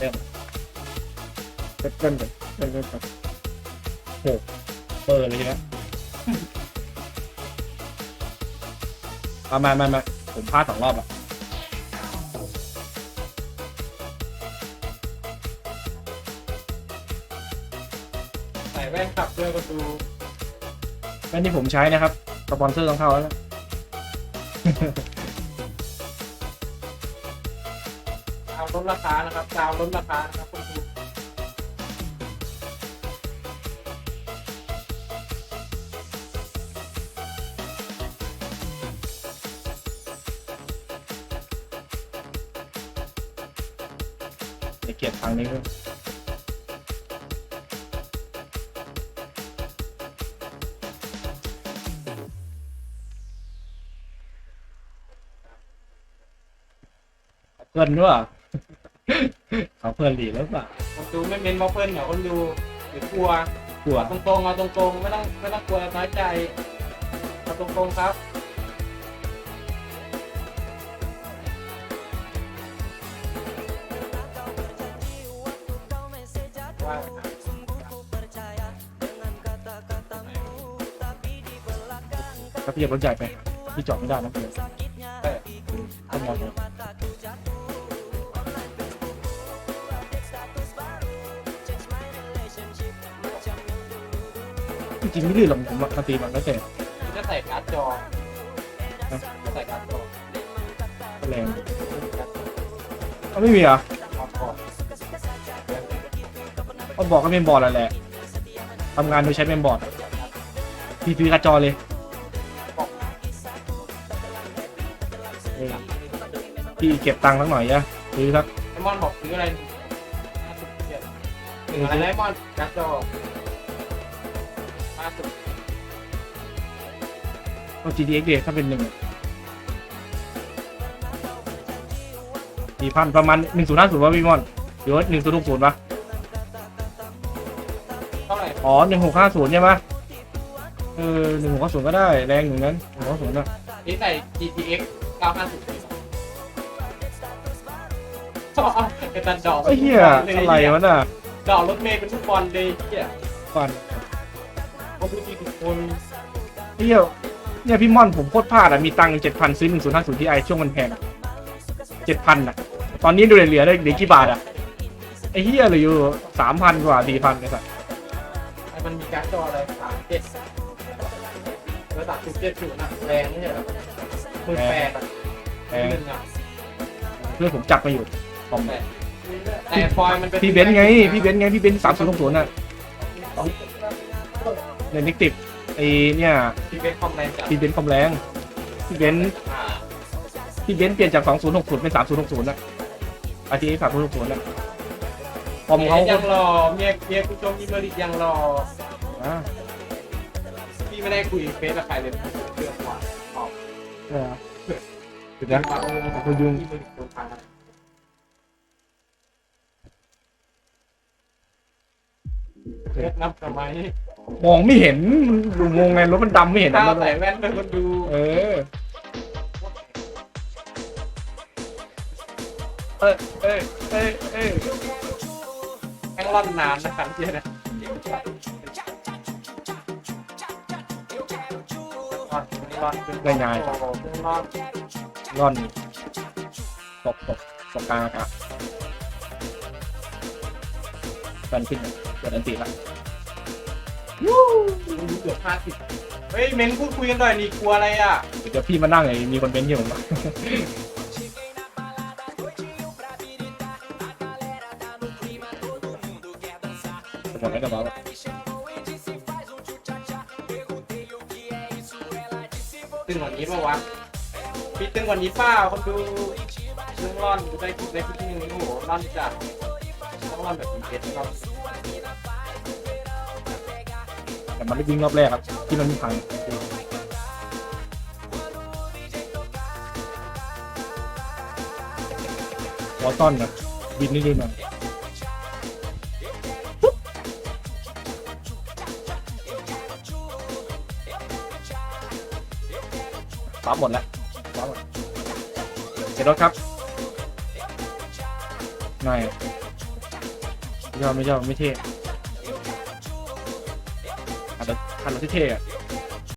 เริ่มเริ่มเริ่มเลยเริ่มเริ่มก่อนโอ้เปิดเลยใช่ไหมเอามามามาผมพลาดสองรอบอะใส่แว่นขับด้วยประตูแว่นที่ผมใช้นะครับสปอนเซอร์ต้องเข้าแล้วนะ ดาวลดราคานะครับดาวลดราคานะครับคุณครูเดี๋ยวเกลียทางนี้ด้วยเพื่อนด้วย เอาเพื่อนดีแล้วเปล่าคนดูไม่เม้นบอเฟิลเดี๋ยวคนดูเดี๋ยวกลัวกลัวตรงๆเอาตรงๆไม่ต้องไม่ต้องกลัวน้อยใจเอาตรงๆครับว่าถ้าพี่เอารถใหญ่ไปพี่จอดไม่ได้นะเพื่อนเออต้องมอง จริงๆไม่ลื่นหรอกผมมาตีมันแล้วแต่ที่จะใส่การ์ดจอจะใส่การ์ดจอแรงเขาไม่มีเหรอะออกก่อนเขาบอกก็เมนบอร์ดแหละทำงานโดยใช้เมนบอร์ดพี่ซื้อกระจอเลยเออพี่เก็บตังค์สักหน่อยอะซื้อสักไอมอนบอกซื้ออะไรห้าสิบเจ็ดเอออะไรนะไอมอนการ์ดจอห้า สิบเอา GTX เดถ้าเป็นหนึ่งสี่พันประมาณหนึ่งศูนย์ห้าศูนย์ว่าพี่มอนหรือว่าหนึ่งศูนย์หกศูนย์ปะเท่าไหร่อ๋อหนึ่งหกห้าศูนย์ใช่ไหมเออหนึ่งหกห้าศูนย์ก็ได้แรงอย่างนั้นหนึ่งหกห้าศูนย์นะนี่ใส่ GTX 950ชอบไอ้ตันดอกไอ้เหี้ยอะไรวะน่ะดอกรถเมย์เป็นทุกบอลเลยเหี้ยฟัน เขาดูดีทุกคนไอ้เหี้ยเนี่ยพี่ม่อนผมโคตรพลาดอะมีตังค์เจ็ดพันซื้อหนึ่งศูนย์ห้าศูนย์ที่ไอช่วงมันแพงเจ็ดพันอะ ตอนนี้ดูเหลือๆได้เหลือกี่บาทอะไอ้เหี้ยเหลืออยู่สามพันกว่าสี่พันไอ้สัสไอ้มันมีการ์ดจออะไรสามเจ็ดระดับสุดเจ็ดศูนย์อะแรงนี่เหรอหมื่นแปดอะแพงหนึ่งอะเพื่อนผมจับมาอยู่ของแปดแต่ฟอยล์มันเป็นพี่เบนซ์ไง พี่เบนซ์ไง พี่เบนซ์สามศูนย์หกศูนย์อะ ในนิกติบไอ้เนี่ยพี่เบนซ์คอมแรงจัดพี่เบนซ์คอมแรงพี่เบนซ์อ่าพี่เบนซ์เปลี่ยนจากสองศูนย์หกศูนย์เป็นสามศูนย์หกศูนย์อะอาทีสามศูนย์หกศูนย์อะคอมเขาเมียยังรอเมียเมียผู้ชมอิมเมอริยังรออ่าพี่ไม่ได้คุยเฟซกับใครเลยเรื่องกว่าออกเออเดี๋ยวนะมาโอ้คุณยุงอิมเมอริโดนพังอะเฟซนับทำไม มองไม่เห็นดูงงไงรถมันดำไม่เห็นถ้านะใส่แว่นเป็นคนดูเออ เออเออเออเออแม่งร่อนนานนะครับเจ๊นะร่อนร่อนเป็นได้ง่ายโอ้โหเป็นร่อนร่อนตกตกตกกลางอากาศฟันขึ้นเกิดอันติละ เกือบห้าสิบเฮ้ยเม้นพูดคุยกันหน่อยนี่กลัวอะไรอะ เดี๋ยวพี่มานั่งไงมีคนเป็นที่ผมอะหมดแล้วแต่ว่าตึงกวันนี้ปะวะพี่ตึงกวันนี้เปล่าคนดูตึงร่อนได้คลิปได้คลิปนึงโอ้โหร่อนจัดต้องร่อนแบบมีเพชรครับ แต่มันไม่วิ่งรอบแรกครับ ที่มันมีพังวอลตันนะวินนี่ด้วยนะปั๊บหมดแล้วปั๊บหมดเจ็ดรถครับนายไม่ชอบไม่ชอบไม่เท่ อาจจะคันรถที่เท่อะ